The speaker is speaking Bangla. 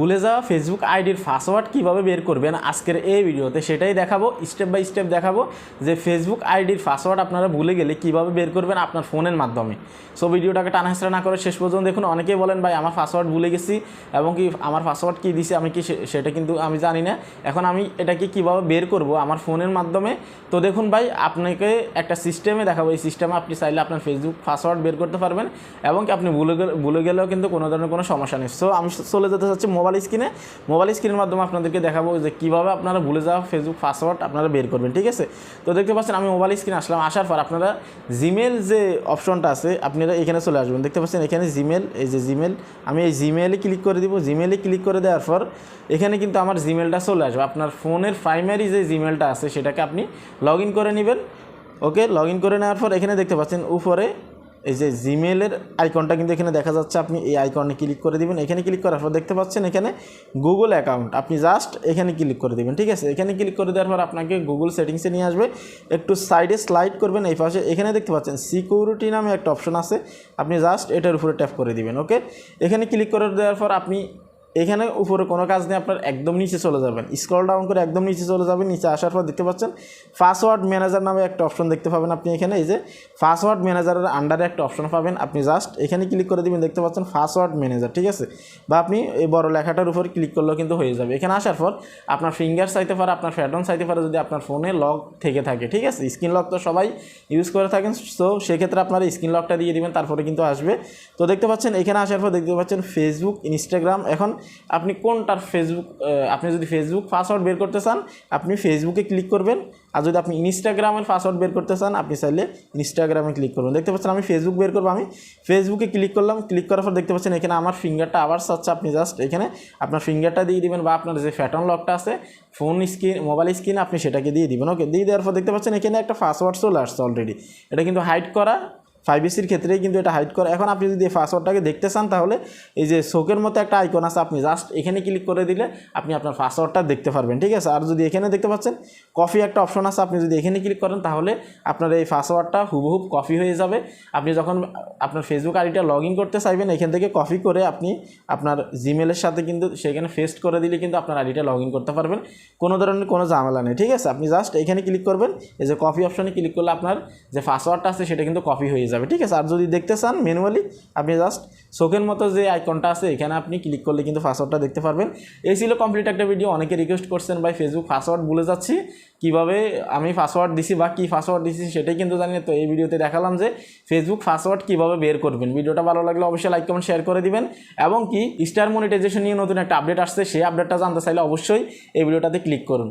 ভুলে যাওয়া ফেসবুক আইডির পাসওয়ার্ড কীভাবে বের করবেন আজকের এই ভিডিওতে সেটাই দেখাবো স্টেপ বাই স্টেপ দেখাবো যে ফেসবুক আইডির পাসওয়ার্ড আপনারা ভুলে গেলে কীভাবে বের করবেন আপনার ফোনের মাধ্যমে। সো ভিডিওটাকে টানাহেসরা না করে শেষ পর্যন্ত দেখুন, অনেকেই বলেন, ভাই, আমার পাসওয়ার্ড ভুলে গেছি এবং কি আমার পাসওয়ার্ড কী দিছে, আমি কি সেটা কিন্তু আমি জানি না। এখন আমি এটাকে কীভাবে বের করব আমার ফোনের মাধ্যমে? তো দেখুন ভাই, আপনাকে একটা সিস্টেমে দেখাবো। এই সিস্টেমে আপনি চাইলে আপনার ফেসবুক পাসওয়ার্ড বের করতে পারবেন এবং কি আপনি ভুলে ভুলে গেলেও কিন্তু কোনো ধরনের কোনো সমস্যা নেই। সো আমি চলে যেতে চাচ্ছি মোবাইল স্ক্রিনে মোবাইল স্ক্রিনের মাধ্যমে আপনাদেরকে দেখাবো যে কীভাবে আপনারা ভুলে যাওয়া ফেসবুক পাসওয়ার্ড আপনারা বের করবেন, ঠিক আছে? তো দেখতে পাচ্ছেন আমি মোবাইল স্ক্রিনে আসলাম, আসার পর আপনারা জিমেল যে অপশনটা আছে, আপনারা এখানে চলে আসবেন। দেখতে পাচ্ছেন এখানে জিমেল এই যে জিমেল আমি এই জিমেলে ক্লিক করে দিব। জিমেলে ক্লিক করে দেওয়ার পর এখানে কিন্তু আমার জিমেলটা চলে আসবে। আপনার ফোনের প্রাইমারি যে জিমেলটা আছে, সেটাকে আপনি লগ করে নেবেন। ওকে লগ করে নেওয়ার পর এখানে দেখতে পাচ্ছেন উপরে এই যে জিমেলের আইকনটা কিন্তু এখানে দেখা যাচ্ছে, আপনি এই আইকনে ক্লিক করে দিবেন। এখানে ক্লিক করার পর দেখতে পাচ্ছেন এখানে গুগল অ্যাকাউন্ট আপনি জাস্ট এখানে ক্লিক করে দিবেন, ঠিক আছে? এখানে ক্লিক করে দেওয়ার পর আপনাকে গুগল সেটিংসে নিয়ে আসবে। একটু সাইডে স্লাইড করবেন, এই পাশে এখানে দেখতে পাচ্ছেন সিকিউরিটি নামে একটা অপশন আছে। আপনি জাস্ট এটার উপরে ট্যাপ করে দিবেন ওকে এখানে ক্লিক করে দেওয়ার পর আপনি এখানে উপরে কোনো কাজ নেই, আপনার একদম নিচে চলে যাবেন। স্ক্রল ডাউন করে একদম নিচে চলে যাবেন, নিচে আসার পর দেখতে পাচ্ছেন পাসওয়ার্ড ম্যানেজার নামে একটা অপশন দেখতে পাবেন আপনি এখানে, এই যে পাসওয়ার্ড ম্যানেজারের আন্ডারে একটা অপশন পাবেন, আপনি জাস্ট এখানে ক্লিক করে দিবেন, দেখতে পাচ্ছেন পাসওয়ার্ড ম্যানেজার ঠিক আছে? বা আপনি এই বড় লেখাটার উপর ক্লিক করলেও কিন্তু হয়ে যাবে। এখানে আসার পর আপনার ফিঙ্গার চাইতে পারে, আপনার ফ্যাটন চাইতে পারে, যদি আপনার ফোনে লক থেকে থাকে, ঠিক আছে? স্ক্রিন লক তো সবাই ইউজ করে থাকেন তো সেক্ষেত্রে আপনার স্ক্রিন লকটা দিয়ে দিবেন, তারপরে কিন্তু আসবে। তো দেখতে পাচ্ছেন, এখানে আসার পর দেখতে পাচ্ছেন ফেসবুক ইনস্টাগ্রাম এখন আপনি কোনটার ফেসবুক আপনি যদি ফেসবুক পাসওয়ার্ড বের করতে চান, আপনি ফেসবুকে ক্লিক করবেন। আর যদি আপনি ইনস্টাগ্রামের পাসওয়ার্ড বের করতে চান, আপনি চাইলে ইনস্টাগ্রামে ক্লিক করবেন। দেখতে পাচ্ছেন আমি ফেসবুক বের করব আমি। ফেসবুকে ক্লিক করলাম ক্লিক করার পর দেখতে পাচ্ছেন এখানে আমার ফিঙ্গারটা আবার চাচ্ছে আপনি জাস্ট এখানে আপনার ফিঙ্গারটা দিয়ে দিবেন বা আপনার যে ফ্যাটন লকটা আছে ফোন স্ক্রিন মোবাইল স্ক্রিন আপনি সেটাকে দিয়ে দিবেন। ওকে দিয়ে দেওয়ার পর দেখতে পাচ্ছেন এখানে একটা পাসওয়ার্ড চলে আসছে অলরেডি এটা কিন্তু হাইড করা ফাইভ এসির ক্ষেত্রেই কিন্তু এটা হাইড করে। এখন আপনি যদি পাসওয়ার্ডটাকে দেখতে চান তাহলে এই যে শোকের মতো একটা আইকন আছে, আপনি জাস্ট এখানে ক্লিক করে দিলে আপনি আপনার পাসওয়ার্ডটা দেখতে পারবেন, ঠিক আছে? আর যদি এখানে দেখতে পাচ্ছেন কপি একটা অপশন আছে, আপনি যদি এখানে ক্লিক করেন তাহলে আপনার এই পাসওয়ার্ডটা হুবহুব কপি হয়ে যাবে। আপনি যখন আপনার ফেসবুক আইডিটা লগ ইন করতে চাইবেন, এখান থেকে কপি করে আপনি আপনার জিমেলের সাথে কিন্তু সেখানে ফেস্ট করে দিলে কিন্তু আপনার আইডিটা লগ ইন করতে পারবেন। কোনো ধরনের কোনো ঝামেলা নেই, ঠিক আছে? আপনি জাস্ট এখানে ক্লিক করবেন, এই যে কপি অপশনে ক্লিক করলে আপনার যে পাসওয়ার্ডটা আছে, সেটা কিন্তু কপি হয়ে যাবে, ঠিক আছে? আর যদি দেখতে চান ম্যানুয়ালি আপনি জাস্ট চোখের মতো যে আইকনটা আছে, এখানে আপনি ক্লিক করলে কিন্তু পাসওয়ার্ডটা দেখতে পারবেন। এই ছিল কমপ্লিট একটা ভিডিও অনেকে রিকোয়েস্ট করছেন, ভাই ফেসবুক পাসওয়ার্ড ভুলে যাচ্ছি, কীভাবে আমি পাসওয়ার্ড দিছি বা কী পাসওয়ার্ড দিছি সেটাই কিন্তু জানি। তো এই ভিডিওতে দেখালাম যে ফেসবুক পাসওয়ার্ড কীভাবে বের করবেন। ভিডিওটা ভালো লাগলে অবশ্যই লাইক কমেন্ট শেয়ার করে দিবেন। এবং কি স্টার মনিটাইজেশন নিয়ে নতুন একটা আপডেট আসছে, সেই আপডেটটা জানতে চাইলে অবশ্যই এই ভিডিওটাতে ক্লিক করুন।